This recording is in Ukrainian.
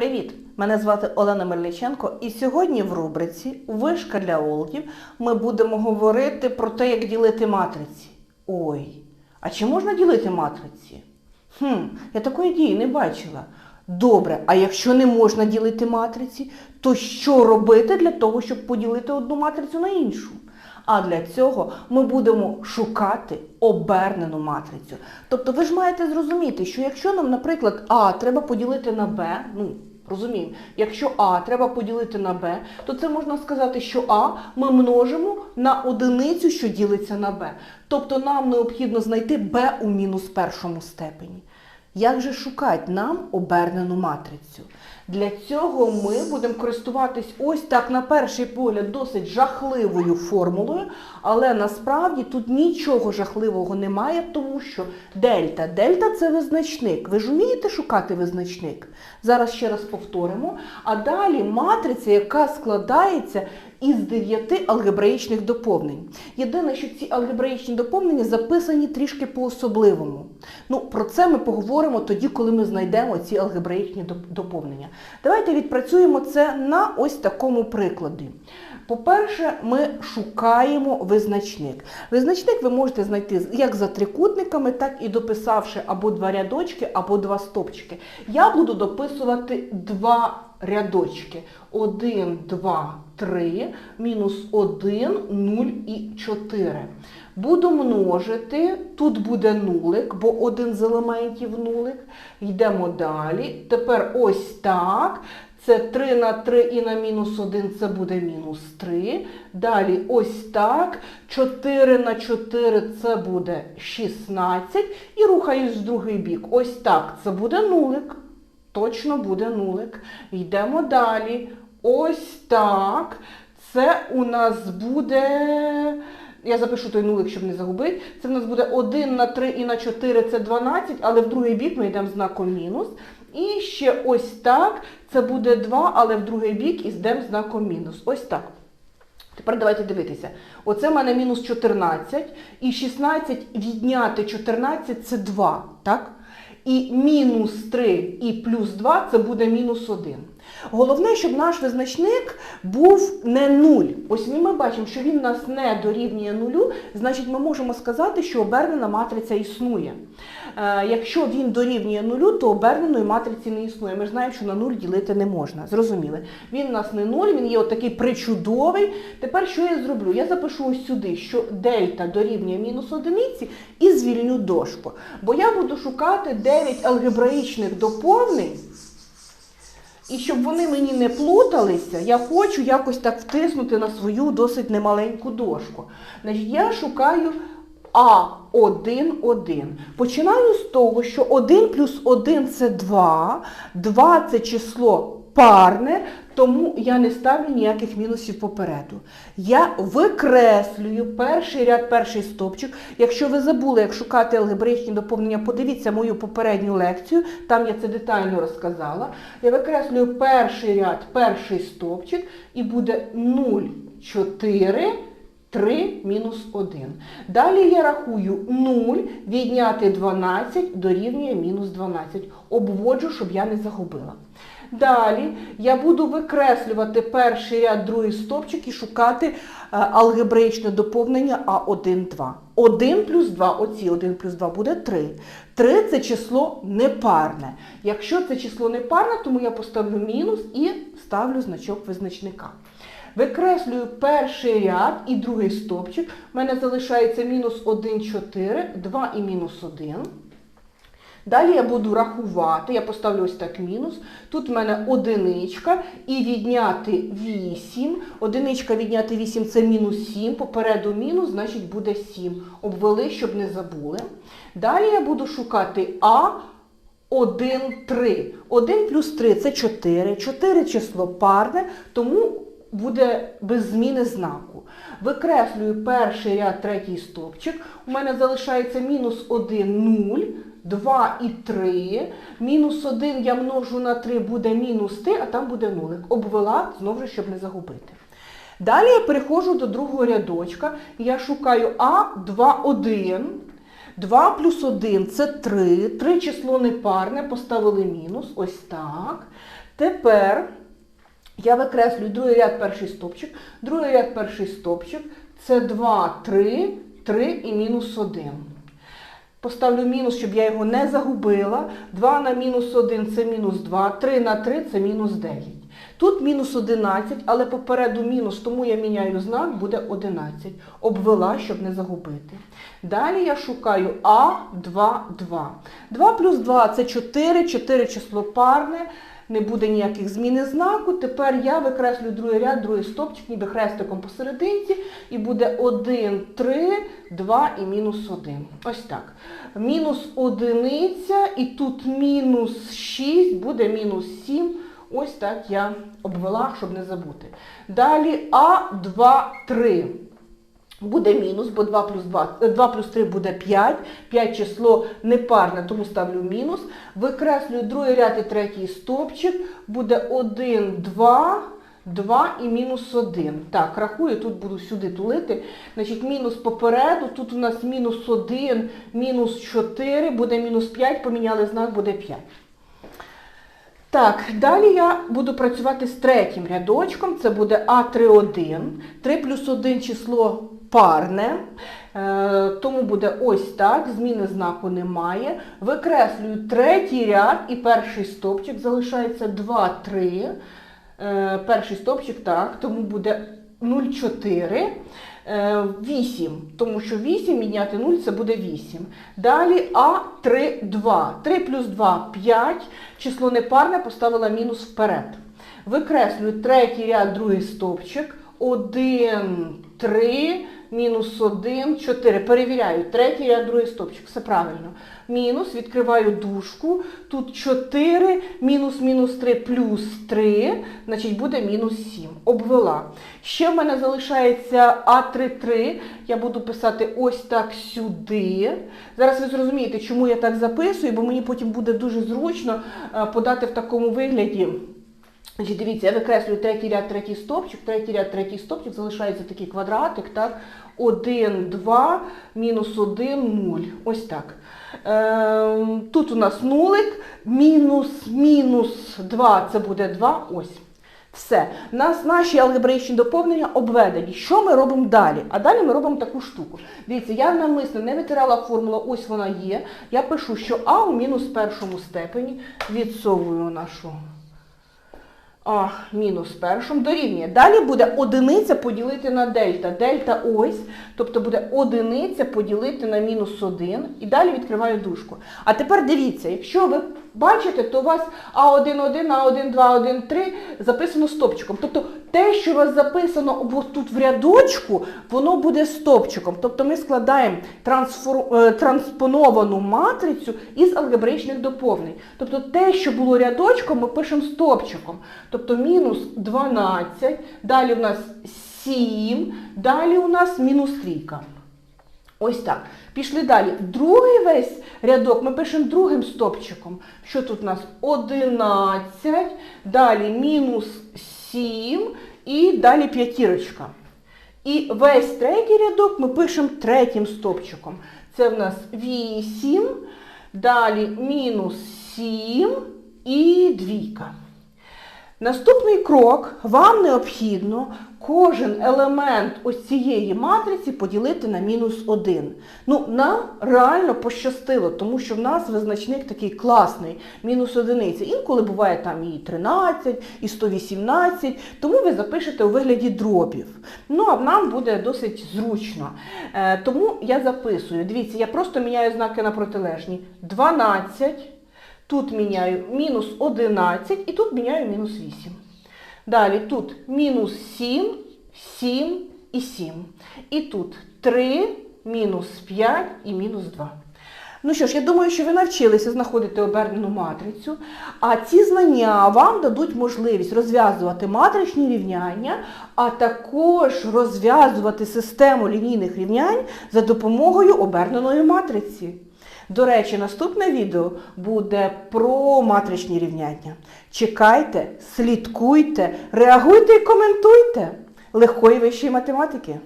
Привіт! Мене звати Олена Мельниченко, і сьогодні в рубриці Вишка для олдів ми будемо говорити про те, як ділити матриці. Ой, а чи можна ділити матриці? Хм, я такої дії не бачила. Добре, а якщо не можна ділити матриці, то що робити для того, щоб поділити одну матрицю на іншу? А для цього ми будемо шукати обернену матрицю. Тобто ви ж маєте зрозуміти, що якщо нам, наприклад, А треба поділити на Б, ну, розуміємо, якщо А треба поділити на Б, то це можна сказати, що А ми множимо на одиницю, що ділиться на Б. Тобто нам необхідно знайти Б у мінус першому степені. Як же шукати нам обернену матрицю? Для цього ми будемо користуватись ось так на перший погляд досить жахливою формулою, але насправді тут нічого жахливого немає, тому що дельта. Дельта це визначник. Ви ж вмієте шукати визначник? Зараз ще раз повторимо. А далі матриця, яка складається із дев'яти алгебраїчних доповнень. Єдине, що ці алгебраїчні доповнення записані трішки по-особливому. Ну, про це ми поговоримо тоді, коли ми знайдемо ці алгебраїчні доповнення. Давайте відпрацюємо це на ось такому прикладі. По-перше, ми шукаємо визначник. Визначник ви можете знайти як за трикутниками, так і дописавши або два рядочки, або два стопчики. Я буду дописувати два рядочки. 1, 2, 3, мінус 1, 0 і 4. Буду множити, тут буде нулик, бо один з елементів нулик. Йдемо далі. Тепер ось так. Це 3 на 3 і на мінус 1 це буде мінус 3. Далі ось так. 4 на 4 це буде 16. І рухаюсь в другий бік. Ось так. Це буде нулик. Точно буде нулик. Йдемо далі. Ось так. Це у нас буде. Я запишу той нулик, щоб не загубити. Це в нас буде 1 на 3 і на 4 це 12, але в другий бік ми йдемо знаком мінус. І ще ось так. Це буде 2, але в другий бік йдемо знаком мінус. Ось так. Тепер давайте дивитися. Оце в мене мінус 14, і 16 відняти 14 це 2, так? І мінус 3 і плюс 2 це буде мінус 1. Головне, щоб наш визначник був не 0. Ось ми бачимо, що він нас не дорівнює нулю, значить ми можемо сказати, що обернена матриця існує. Е, якщо він дорівнює нулю, то оберненої матриці не існує. Ми знаємо, що на 0 ділити не можна. Зрозуміли? Він у нас не 0, він є отакий причудовий. Тепер що я зроблю? Я запишу ось сюди, що дельта дорівнює мінус одиниці і звільню дошку. Бо я буду шукати 9 алгебраїчних доповнень. І щоб вони мені не плуталися, я хочу якось так втиснути на свою досить немаленьку дошку. Значить, я шукаю А1, 1. Починаю з того, що 1 плюс 1 це 2, 2 це число парне, тому я не ставлю ніяких мінусів попереду. Я викреслюю перший ряд, перший стопчик. Якщо ви забули, як шукати алгебраїчні доповнення, подивіться мою попередню лекцію, там я це детально розказала. Я викреслюю перший ряд, перший стопчик, і буде 0, 4, 3 мінус 1. Далі я рахую 0, відняти 12 дорівнює мінус 12. Обводжу, щоб я не загубила. Далі я буду викреслювати перший ряд, другий стопчик і шукати е, алгебраїчне доповнення А1, 2. 1 плюс 2, оці 1 плюс 2 буде 3. 3 це число непарне. Якщо це число непарне, тому я поставлю мінус і ставлю значок визначника. Викреслюю перший ряд і другий стопчик. У мене залишається мінус 1, 4, 2 і мінус 1. Далі я буду рахувати, я поставлю ось так мінус. Тут в мене одиничка і відняти 8. Одиничка відняти 8 це мінус 7. Попереду мінус, значить буде 7. Обвели, щоб не забули. Далі я буду шукати А. 1, 3. 1 плюс 3 це 4. 4 число парне, тому буде без зміни знаку. Викреслюю перший ряд, третій стовпчик. У мене залишається мінус 1, 0, 2 і 3. Мінус 1 я множу на 3, буде мінус 3, а там буде нулик. Обвела, знову ж, щоб не загубити. Далі я переходжу до другого рядочка. Я шукаю А, 2, 1. 2 плюс 1 це 3. 3 число непарне, поставили мінус. Ось так. Тепер я викреслюю другий ряд перший стопчик. Другий ряд перший стопчик. Це 2, 3, 3 і мінус 1. Поставлю мінус, щоб я його не загубила. 2 на мінус 1 це мінус 2, 3 на 3 це мінус 9. Тут мінус 11, але попереду мінус, тому я міняю знак, буде 11. Обвела, щоб не загубити. Далі я шукаю А2, 2. 2 плюс 2 це 4, 4 число парне, не буде ніяких зміни знаку. Тепер я викреслю другий ряд, другий стопчик, ніби хрестиком посерединці, і буде 1, 3, 2 і мінус 1. Ось так. Мінус одиниця, і тут мінус 6, буде мінус 7. Ось так я обвела, щоб не забути. Далі А2, 3. Буде мінус, бо 2 плюс 2, 2 плюс 3 буде 5. 5 число непарне, тому ставлю мінус. Викреслюю другий ряд і третій стовпчик. Буде 1, 2, 2 і мінус 1. Так, рахую, тут буду сюди тулити. Значить, мінус попереду, тут у нас мінус 1, мінус 4, буде мінус 5, поміняли знак, буде 5. Так, далі я буду працювати з третім рядочком. Це буде А31. 3 плюс 1 число парне. Е, тому буде ось так, зміни знаку немає. Викреслюю третій ряд і перший стопчик. Залишається 2, 3. Е, перший стопчик, так, тому буде 0,4. 8, тому що 8 міняти 0 це буде 8. Далі А3, 2. 3 плюс 2 5. Число непарне поставила мінус вперед. Викреслюю третій ряд, другий стовпчик. 1, 3, мінус 1, 4. Перевіряю. Третій ряд, другий стовпчик. Все правильно. Мінус, відкриваю дужку. Тут 4, мінус, мінус 3, плюс 3, значить буде мінус 7. Обвела. Ще в мене залишається А33. Я буду писати ось так сюди. Зараз ви зрозумієте, чому я так записую, бо мені потім буде дуже зручно е, подати в такому вигляді. Значить, дивіться, я викреслюю третій ряд, третій стопчик, третій ряд, третій стопчик, залишається такий квадратик, так? 1, 2, мінус 1, 0. Ось так. Е, тут у нас нулик, мінус, мінус 2, це буде 2, ось. Все. Нас наші алгебраїчні доповнення обведені. Що ми робимо далі? А далі ми робимо таку штуку. Дивіться, я навмисно не витирала формулу, ось вона є. Я пишу, що А у мінус першому степені відсовую нашу а мінус першому дорівнює. Далі буде одиниця поділити на дельта. Дельта ось, тобто буде одиниця поділити на мінус 1. І далі відкриваю дужку. А тепер дивіться, якщо ви бачите, то у вас А1, 1, А1, 2, А1-3 записано стопчиком. Тобто те, що у вас записано тут в рядочку, воно буде стопчиком. Тобто ми складаємо трансфор... е, транспоновану матрицю із алгебраїчних доповнень. Тобто те, що було рядочком, ми пишемо стопчиком. Тобто мінус 12, далі у нас 7, далі у нас мінус трійка. Ось так. Пішли далі. Другий весь рядок ми пишемо другим стопчиком. Що тут у нас? 11, далі мінус 7 і далі п'ятірочка. І весь третій рядок ми пишемо третім стопчиком. Це в нас 8, далі мінус 7 і двійка. Наступний крок, вам необхідно кожен елемент ось цієї матриці поділити на мінус 1. Ну, нам реально пощастило, тому що в нас визначник такий класний, мінус одиниця. Інколи буває там і 13, і 118, тому ви запишете у вигляді дробів. Ну, а нам буде досить зручно. Е, тому я записую. Дивіться, я просто міняю знаки на протилежні. 12. Тут міняю мінус 11 і тут міняю мінус 8. Далі тут мінус 7, 7 і 7. І тут 3, мінус 5 і мінус 2. Ну що ж, я думаю, що ви навчилися знаходити обернену матрицю, а ці знання вам дадуть можливість розв'язувати матричні рівняння, а також розв'язувати систему лінійних рівнянь за допомогою оберненої матриці. До речі, наступне відео буде про матричні рівняння. Чекайте, слідкуйте, реагуйте і коментуйте. Легкої вищої математики!